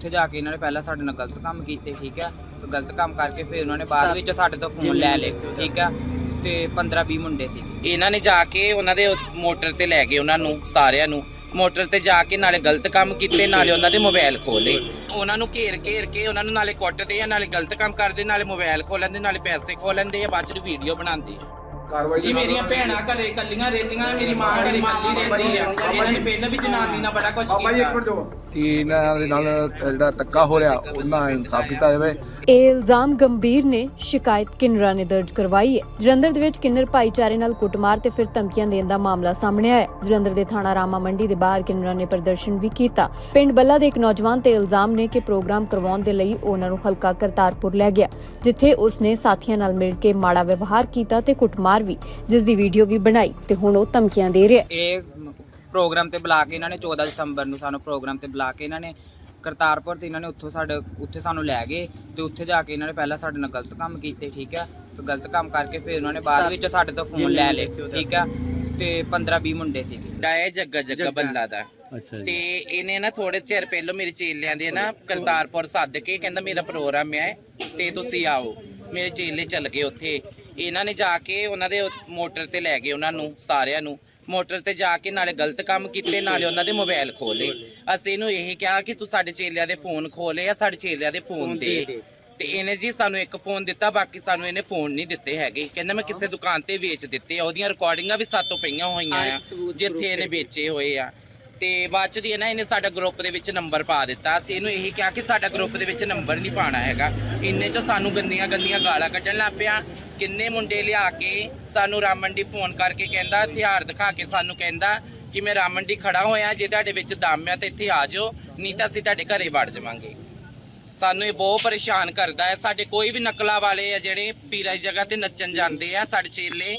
ਉੱਥੇ ਜਾ ਕੇ ਇਹਨਾਂ ਨੇ ਪਹਿਲਾਂ ਸਾਡੇ ਨਾਲ ਗਲਤ ਕੰਮ ਕੀਤੇ ਠੀਕ ਹੈ? ਤੇ ਗਲਤ ਕੰਮ ਕਰਕੇ ਫਿਰ ਉਹਨਾਂ ਨੇ ਬਾਅਦ ਵਿੱਚ ਸਾਡੇ ਤੋਂ ਫੋਨ ਲੈ ਲਏ ਠੀਕ ਹੈ? ਤੇ 15 20 ਮੁੰਡੇ ਸੀ। ਇਹਨਾਂ ਨੇ ਜਾ ਕੇ ਉਹਨਾਂ ਦੇ ਮੋਟਰ ਤੇ ਲੈ ਗਏ ਉਹਨਾਂ ਨੂੰ ਸਾਰਿਆਂ ਨੂੰ। ਮੋਟਰ ਤੇ ਜਾ ਕੇ ਨਾਲੇ ਗਲਤ ਕੰਮ ਕੀਤੇ ਨਾਲੇ ਉਹਨਾਂ ਦੇ ਮੋਬਾਈਲ ਖੋਲੇ ਉਹਨਾਂ ਨੂੰ ਘੇਰ ਘੇਰ ਕੇ ਉਹਨਾਂ ਨੂੰ ਨਾਲੇ ਕੁੱਟਦੇ ਆ ਨਾਲੇ ਗਲਤ ਕੰਮ ਕਰਦੇ ਨਾਲੇ ਮੋਬਾਈਲ ਖੋਹ ਲੈਂਦੇ ਨਾਲੇ ਪੈਸੇ ਖੋਹ ਲੈਂਦੇ ਆ ਬਾਅਦ ਚ ਵੀਡੀਓ ਬਣਾਉਂਦੇ ਆ। ਕਾਰਵਾਈ ਜੀ ਮੇਰੀਆਂ ਭੈਣਾਂ ਘਰੇ ਕੱਲੀਆਂ ਰਹਿੰਦੀਆਂ ਮੇਰੀ ਮਾਂ ਘਰੇ ਕੱਲੀ ਰਹਿੰਦੀ ਆ। ਇਹਨਾਂ ਨੇ ਪਹਿਲਾਂ ਵੀ ਜਨਾਨੀ ਨਾਲ ਬੜਾ ਕੁਝ ਬਾਬਾ ਜੀ ਇੱਕ ਮਿੰਟ ਦਿਓ ਕਿ ਇਹਨਾਂ ਦੇ ਨਾਲ ਜਿਹੜਾ ਧੱਕਾ ਹੋ ਰਿਹਾ ਉਹਨਾਂ ਇਨਸਾਫ ਕੀਤਾ ਜਾਵੇ। ਇਹ ਇਲਜ਼ਾਮ ਗੰਭੀਰ ਨੇ ਸ਼ਿਕਾਇਤ ਕਿੰਨਰਾ ਨੇ ਦਰਜ ਕਰਵਾਈ ਹੈ। ਜਲੰਧਰ ਦੇ ਵਿੱਚ ਕਿੰਨਰ ਭਾਈਚਾਰੇ ਨਾਲ ਕੁੱਟਮਾਰ ਤੇ ਫਿਰ ਧਮਕੀਆਂ ਦੇਣ ਦਾ ਮਾਮਲਾ ਸਾਹਮਣੇ ਆਇਆ। ਜਲੰਧਰ ਦੇ ਥਾਣਾ ਰਾਮਾ ਮੰਡੀ ਦੇ ਬਾਹਰ ਕਿੰਨਰਾ ਨੇ ਪ੍ਰਦਰਸ਼ਨ ਵੀ ਕੀਤਾ। ਪਿੰਡ ਬੱਲਾ ਦੇ ਇੱਕ ਨੌਜਵਾਨ ਤੇ ਇਲਜ਼ਾਮ ਨੇ ਕਿ ਪ੍ਰੋਗਰਾਮ ਕਰਵਾਉਣ ਦੇ ਲਈ ਉਹਨਾਂ ਨੂੰ ਹਲਕਾ ਕਰਤਾਰਪੁਰ ਲੈ ਗਿਆ ਜਿੱਥੇ ਉਸਨੇ ਸਾਥੀਆਂ ਨਾਲ ਮਿਲ ਕੇ ਮਾੜਾ ਵਿਵਹਾਰ ਕੀਤਾ ਤੇ ਕੁੱਟਮਾਰ ਵੀ ਜਿਸ ਦੀ ਵੀਡੀਓ ਵੀ ਬਣਾਈ ਤੇ ਹੁਣ ਉਹ ਧਮਕੀਆਂ ਦੇ ਰਿਹਾ। ਹੈ ਇਹ ਪ੍ਰੋਗਰਾਮ ਤੇ ਬੁਲਾ ਕੇ ਇਹਨਾਂ ਨੇ 14 ਦਸੰਬਰ ਨੂੰ ਸਾਨੂੰ ਪ੍ਰੋਗਰਾਮ ਤੇ ਬੁਲਾ ਕੇ ਇਹਨਾਂ ਨੇ ਕਰਤਾਰਪੁਰ ਤੇ ਇਹਨਾਂ ਨੇ ਉੱਥੋਂ ਸਾਡੇ ਉੱਥੇ ਸਾਨੂੰ ਲੈ ਗਏ ਤੇ ਉੱਥੇ ਜਾ ਕੇ ਇਹਨਾਂ ਨੇ ਪਹਿਲਾਂ ਸਾਡੇ ਨਾਲ ਗਲਤ ਕੰਮ ਕੀਤੇ ਠੀਕ ਹੈ ਤੇ ਗਲਤ ਕੰਮ ਕਰਕੇ ਫਿਰ ਉਹਨਾਂ ਨੇ ਬਾਅਦ ਵਿੱਚ ਸਾਡੇ ਤੋਂ ਫੋਨ ਲੈ ਲਏ ਠੀਕ ਹੈ ਤੇ 15 20 ਮੁੰਡੇ ਸੀਗੇ। ਡਾਇਆ ਜੱਗਾ ਜੱਗਾ ਬੱਲਾ ਦਾ। ਤੇ ਇਹਨੇ ਨਾ ਥੋੜੇ ਚਿਰ ਪਹਿਲਾਂ ਮੇਰੇ ਚੇਲਿਆਂ ਦੇ ਨਾ ਕਰਤਾਰਪੁਰ ਸੱਦ ਕੇ ਕਹਿੰਦਾ ਮੇਰਾ ਪ੍ਰੋਗਰਾਮ ਹੈ ਤੇ ਤੁਸੀਂ ਆਓ। ਮੇਰੇ ਚੇਲੇ ਚੱਲ ਗਏ ਉੱਥੇ। ਇਹਨਾਂ ਨੇ ਜਾ ਕੇ ਉਹਨਾਂ ਦੇ ਮੋਟਰ ਤੇ ਲੈ ਗਏ ਉਹਨਾਂ ਨੂੰ ਸਾਰਿਆਂ ਨੂੰ। ਮੋਟਰ ਤੇ ਜਾ ਕੇ ਨਾਲੇ ਗਲਤ ਕੰਮ ਕੀਤੇ ਨਾਲੇ ਉਹਨਾਂ ਦੇ ਮੋਬਾਈਲ ਖੋਲੇ ਅਸੀਂ ਇਹਨੂੰ ਇਹ ਕਿਹਾ ਕਿ ਤੂੰ ਸਾਡੇ ਚੇਲਿਆਂ ਦੇ ਫੋਨ ਖੋਲੇ ਆ ਸਾਡੇ ਚੇਲਿਆਂ ਦੇ ਫੋਨ ਦੇ। ਤੇ ਇਹਨੇ ਜੀ ਸਾਨੂੰ ਇੱਕ ਫੋਨ ਦਿੱਤਾ ਬਾਕੀ ਸਾਨੂੰ ਇਹਨੇ ਫੋਨ ਨਹੀਂ ਦਿੱਤੇ ਹੈਗੇ। ਕਹਿੰਦਾ ਮੈਂ ਕਿਸੇ ਦੁਕਾਨ ਤੇ ਵੇਚ ਦਿੱਤੇ ਆ ਉਹਦੀਆਂ ਰਿਕਾਰਡਿੰਗਾਂ ਵੀ ਸਾਤੋਂ ਪਈਆਂ ਹੋਈਆਂ ਆ ਜਿੱਥੇ ਇਹਨੇ ਵੇਚੇ ਹੋਏ ਆ। ਤੇ ਬਾਅਦ ਚ ਦੀ ਨਾ ਇਹਨੇ ਸਾਡਾ ਗਰੁੱਪ ਦੇ ਵਿੱਚ ਨੰਬਰ ਪਾ ਦਿੱਤਾ। ਅਸੀਂ ਇਹਨੂੰ ਇਹੀ ਕਿਹਾ ਕਿ ਸਾਡਾ ਗਰੁੱਪ ਦੇ ਵਿੱਚ ਨੰਬਰ ਨਹੀਂ ਪਾਣਾ ਹੈਗਾ। ਇੰਨੇ ਚ ਸਾਨੂੰ ਗੰਦੀਆਂ ਗੰਦੀਆਂ ਗਾਲਾਂ ਕੱਢਣ ਲੱਗ ਪਿਆ। ਕਿੰਨੇ ਮੁੰਡੇ ਲਿਆ ਕੇ ਸਾਨੂੰ ਰਾਮੰਡੀ ਫੋਨ ਕਰਕੇ ਕਹਿੰਦਾ, ਹਥਿਆਰ ਦਿਖਾ ਕੇ ਸਾਨੂੰ ਕਹਿੰਦਾ ਕਿ ਮੈਂ ਰਾਮੰਡੀ ਖੜਾ ਹੋਇਆ, ਜੇ ਤੁਹਾਡੇ ਵਿੱਚ ਦਮ ਆ ਤੇ ਇੱਥੇ ਆ ਜਾਓ, ਨਹੀਂ ਤਾਂ ਅਸੀਂ ਤੁਹਾਡੇ ਘਰੇ ਵੜ ਜਾਵਾਂਗੇ। ਸਾਨੂੰ ਇਹ ਬਹੁਤ ਪਰੇਸ਼ਾਨ ਕਰਦਾ ਹੈ। ਸਾਡੇ ਕੋਈ ਵੀ ਨਕਲਾ ਵਾਲੇ ਆ ਜਿਹੜੇ ਪੀਰਾਂ ਦੀ ਜਗ੍ਹਾ ਤੇ ਨੱਚਣ ਜਾਂਦੇ ਆ, ਸਾਡੇ ਚੇਲੇ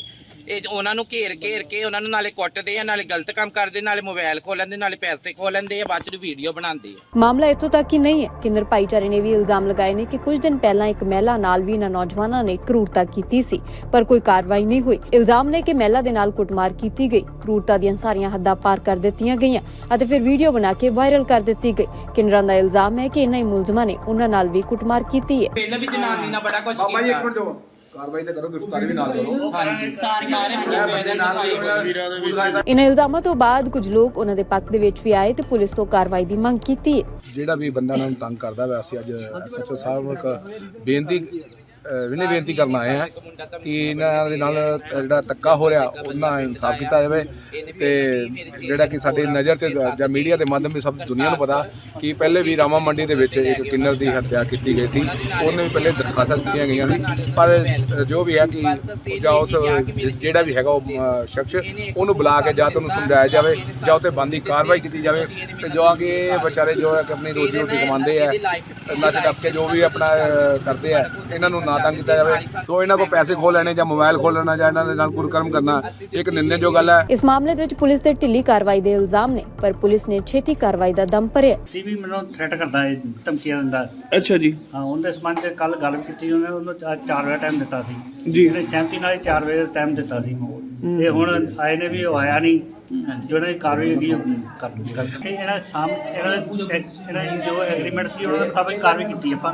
ਇਹ ਉਹਨਾਂ ਨੂੰ ਘੇਰ ਘੇਰ ਕੇ ਉਹਨਾਂ ਨੂੰ ਨਾਲੇ ਕੁੱਟਦੇ ਆ ਨਾਲੇ ਗਲਤ ਕੰਮ ਕਰਦੇ ਨਾਲੇ ਮੋਬਾਈਲ ਖੋਹ ਲੈਂਦੇ ਨਾਲੇ ਪੈਸੇ ਖੋਹ ਲੈਂਦੇ ਆ ਬਾਅਦ ਚ ਵੀਡੀਓ ਬਣਾਉਂਦੇ ਆ। ਮਾਮਲਾ ਇੱਥੋਂ ਤੱਕ ਹੀ ਨਹੀਂ ਹੈ ਕਿੰਨਰ ਭਾਈਚਾਰੇ ਨੇ ਵੀ ਇਲਜ਼ਾਮ ਲਗਾਏ ਨੇ ਕਿ ਕੁਝ ਦਿਨ ਪਹਿਲਾਂ ਇੱਕ ਮਹਿਲਾ ਨਾਲ ਵੀ ਇਹਨਾਂ ਨੌਜਵਾਨਾਂ ਨੇ ਕਰੂਰਤਾ ਕੀਤੀ ਸੀ ਪਰ ਕੋਈ ਕਾਰਵਾਈ ਨਹੀਂ ਹੋਈ। ਇਲਜ਼ਾਮ ਨੇ ਕਿ ਮਹਿਲਾ ਦੇ ਨਾਲ ਕੁੱਟਮਾਰ ਕੀਤੀ ਗਈ। ਕਰੂਰਤਾ ਦੀਆਂ ਸਾਰੀਆਂ ਹੱਦਾਂ ਪਾਰ ਕਰ ਦਿੱਤੀਆਂ ਗਈਆਂ ਅਤੇ ਫਿਰ ਵੀਡੀਓ ਬਣਾ ਕੇ ਵਾਇਰਲ ਕਰ ਦਿੱਤੀ ਗਈ। ਕਿੰਨਰਾਂ ਦਾ ਇਲਜ਼ਾਮ ਹੈ ਕਿ ਇਹਨਾਂ ਹੀ ਮੁਲਜ਼ਮਾਂ ਨੇ ਉਹਨਾਂ ਨਾਲ ਵੀ ਕੁੱਟਮਾਰ ਕੀਤੀ ਹੈ। ਪਹਿਲਾਂ ਵੀ ਜਨਾਨੀ ਨਾਲ ਬੜਾ ਕੁਝ ਬਾਬਾ ਜੀ ਇੱਕ ਕੀਤਾ। ਮਿੰਟ। ਦਿਓ ਕਾਰਵਾਈ ਤਾਂ ਕਰੋ ਗ੍ਰਿਫਤਾਰੀ ਵੀ ਨਾਲ ਕਰੋ। ਹਾਂਜੀ। ਸਾਰੇ ਪ੍ਰੂਫ ਇਹਦੇ ਨਾਲ ਆਏ ਹੋਏ। ਇਨ੍ਹਾਂ ਇਲਜ਼ਾਮਾਂ ਤੋਂ ਬਾਅਦ ਕੁਝ ਲੋਕ ਉਹਨਾਂ ਦੇ ਪੱਖ ਦੇ ਵਿੱਚ ਵੀ ਆਏ ਤੇ ਪੁਲਿਸ ਤੋਂ ਕਾਰਵਾਈ ਦੀ ਮੰਗ ਕੀਤੀ ਜਿਹੜਾ ਵੀ ਬੰਦਾ ਉਹਨਾਂ ਨੂੰ ਤੰਗ ਕਰਦਾ ਵਾ ਅਸੀਂ ਅੱਜ ਐਸਐਚਓ ਸਾਹਿਬ ਨੂੰ ਬੇਨਤੀ ਵਿਨੇ ਬੇਨਤੀ ਕਰਨ ਆਏ ਹਾਂ ਕਿ ਇਹਨਾਂ ਦੇ ਨਾਲ ਜਿਹੜਾ ਧੱਕਾ ਹੋ ਰਿਹਾ, ਉਹਨਾਂ ਇਨਸਾਫ ਕੀਤਾ ਜਾਵੇ ਤੇ ਜਿਹੜਾ ਕਿ ਸਾਡੀ ਨਜ਼ਰ 'ਚ ਜਾਂ ਮੀਡੀਆ ਦੇ ਮਾਧਿਅਮ ਵੀ ਸਭ ਦੁਨੀਆ ਨੂੰ ਪਤਾ ਕਿ ਪਹਿਲੇ ਵੀ ਰਾਮਾ ਮੰਡੀ ਦੇ ਵਿੱਚ ਇੱਕ ਕਿੰਨਰ ਦੀ ਹੱਤਿਆ ਕੀਤੀ ਗਈ ਸੀ। ਉਹਨੇ ਵੀ ਪਹਿਲੇ ਦਰਖਾਸਤਾਂ ਦਿੱਤੀਆਂ ਗਈਆਂ ਸੀ। ਪਰ ਜੋ ਵੀ ਹੈ ਕਿ ਜਾਂ ਉਸ, ਜਿਹੜਾ ਵੀ ਹੈਗਾ ਉਹ ਸ਼ਖਸ, ਉਹਨੂੰ ਬੁਲਾ ਕੇ ਜਾਂ ਤੁਹਾਨੂੰ ਸਮਝਾਇਆ ਜਾਵੇ, ਜਾਂ ਉਹ ਤੇ ਬੰਦੀ ਕਾਰਵਾਈ ਕੀਤੀ ਜਾਵੇ। ਤੇ ਜੋ ਕਿ ਵਿਚਾਰੇ ਜੋ ਆਪਣੀ ਰੋਜੀ ਰੋਟੀ ਕਮਾਉਂਦੇ ਆ ਨੱਚ ਟੱਪ ਕੇ ਜੋ ਵੀ ਆਪਣਾ ਕਰਦੇ ਆ, ਇਹਨਾਂ ਨੂੰ ਨਾ ਤੰਗ ਕੀਤਾ ਜਾਵੇ ਤੋਂ ਇਹਨਾਂ ਕੋਲ ਪੈਸੇ ਖੋਹ ਲੈਣੇ ਜਾਂ ਮੋਬਾਈਲ ਖੋਹ ਲੈਣਾ ਜਾਂ ਇਹਨਾਂ ਦੇ ਨਾਲ ਕੁਰਕਰਮ ਕਰਨਾ ਇੱਕ ਨਿੰਦਣਯੋਗ ਗੱਲ ਹੈ। ਇਸ ਮਾਮਲੇ ਦੇ ਵਿੱਚ ਪੁਲਿਸ ਤੇ ਢਿੱਲੀ ਕਾਰਵਾਈ ਦੇ ਇਲਜ਼ਾਮ ਨੇ ਪਰ ਪੁਲਿਸ ਨੇ ਛੇਤੀ ਕਾਰਵਾਈ ਦਾ ਦਮ ਭਰਿਆ। ਜੀ ਵੀ ਮੈਨੂੰ ਥ੍ਰੈਟ ਕਰਦਾ ਹੈ ਧਮਕੀਆਂ ਦਿੰਦਾ। ਅੱਛਾ ਜੀ। ਹਾਂ ਉਹਦੇ ਸੰਬੰਧ ਚ ਕੱਲ ਗੱਲ ਕੀਤੀ ਉਹਨੇ ਉਹਨੂੰ 4 ਵਜੇ ਟਾਈਮ ਦਿੱਤਾ ਸੀ। ਜੀ। ਇਹਨੇ ਸਹਿਮਤੀ ਨਾਲ 4 ਵਜੇ ਟਾਈਮ ਦਿੱਤਾ ਸੀ। ਇਹ ਹੁਣ ਆਏ ਨੇ ਵੀ ਉਹ ਆਇਆ ਨਹੀਂ। ਜੋ ਇਹਨਾਂ ਦੀ ਕਾਰਵਾਈ ਹੈਗੀ ਕਰ ਕਰ- ਇਹ ਇਹਨਾਂ ਸਾਹਮ ਇਹਨਾਂ ਦੇ ਜੋ ਐਗਰੀਮੈਂਟ ਸੀ ਉਹਨਾਂ ਦੇ ਕਾਰਵਾਈ ਕੀਤੀ ਆਪਾਂ।